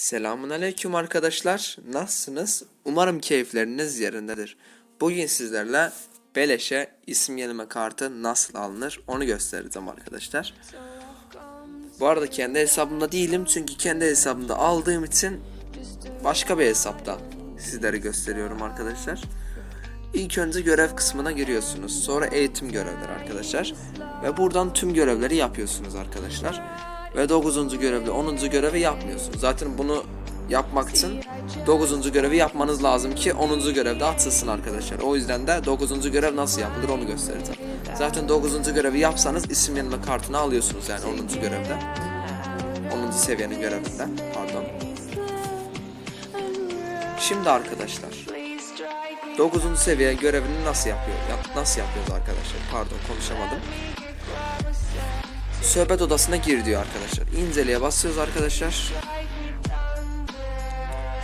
Selamun aleyküm arkadaşlar. Nasılsınız? Umarım keyifleriniz yerindedir. Bugün sizlerle Beleş'e isim yenileme kartı nasıl alınır onu göstereceğim arkadaşlar. Bu arada kendi hesabımda değilim çünkü kendi hesabımda aldığım için başka bir hesapta sizlere gösteriyorum arkadaşlar. İlk önce görev kısmına giriyorsunuz. Sonra eğitim görevleri arkadaşlar. Ve buradan tüm görevleri yapıyorsunuz arkadaşlar. Ve 9. görevde 10. görevi yapmıyorsunuz. Zaten bunu yapmak için 9. görevi yapmanız lazım ki 10. görevde atılsın arkadaşlar. O yüzden de 9. görev nasıl yapılır onu göstereceğim. Zaten 9. görevi yapsanız isim yenileme kartını alıyorsunuz yani 10. görevde. 10. seviyenin görevinde. Pardon. Şimdi arkadaşlar 9. seviye görevini nasıl yapıyor? Yap, nasıl yapıyoruz arkadaşlar? Pardon konuşamadım. Sohbet odasına gir diyor arkadaşlar. İnceleye basıyoruz arkadaşlar.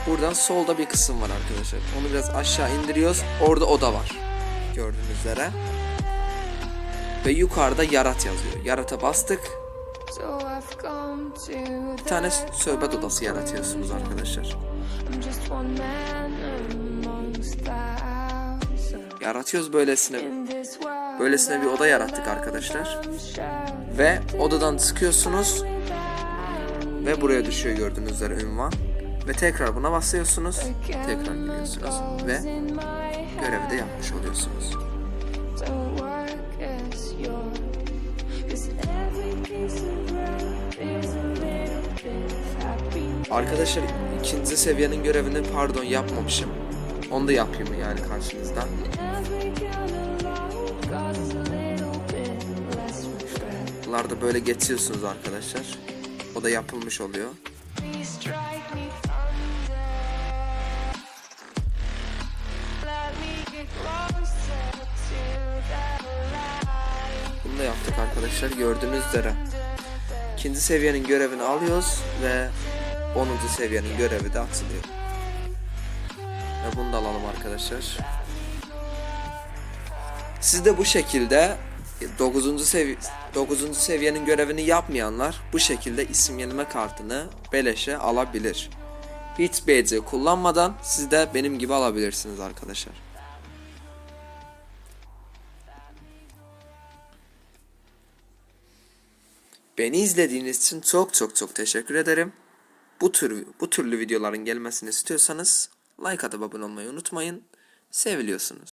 Buradan solda bir kısım var arkadaşlar. Onu biraz aşağı indiriyoruz. Orada oda var. Gördüğünüz üzere. Ve yukarıda yarat yazıyor. Yarata bastık. Bir tane sohbet odası yaratıyorsunuz arkadaşlar. Yaratıyoruz böylesine. Böylesine bir oda yarattık arkadaşlar. Ve odadan çıkıyorsunuz. Ve buraya düşüyor gördüğünüz üzere ünvan. Ve tekrar buna basıyorsunuz. Tekrar giriyorsunuz. Ve görevi de yapmış oluyorsunuz. Arkadaşlar ikinci seviyenin görevini pardon yapmamışım. Onu da yapayım yani karşınızda. Bunlar da böyle geçiyorsunuz arkadaşlar. O da yapılmış oluyor. Bunu da yaptık arkadaşlar gördüğünüz üzere. İkinci seviyenin görevini alıyoruz ve 10. seviyenin görevi de atılıyor. Ve bunu da alalım arkadaşlar. Siz de bu şekilde 9. sevi 9. seviyenin görevini yapmayanlar bu şekilde isim yenileme kartını beleşe alabilir. Hiç BC kullanmadan siz de benim gibi alabilirsiniz arkadaşlar. Beni izlediğiniz için çok çok çok teşekkür ederim. Bu tür bu türlü videoların gelmesini istiyorsanız like atıp abone olmayı unutmayın. Seviliyorsunuz.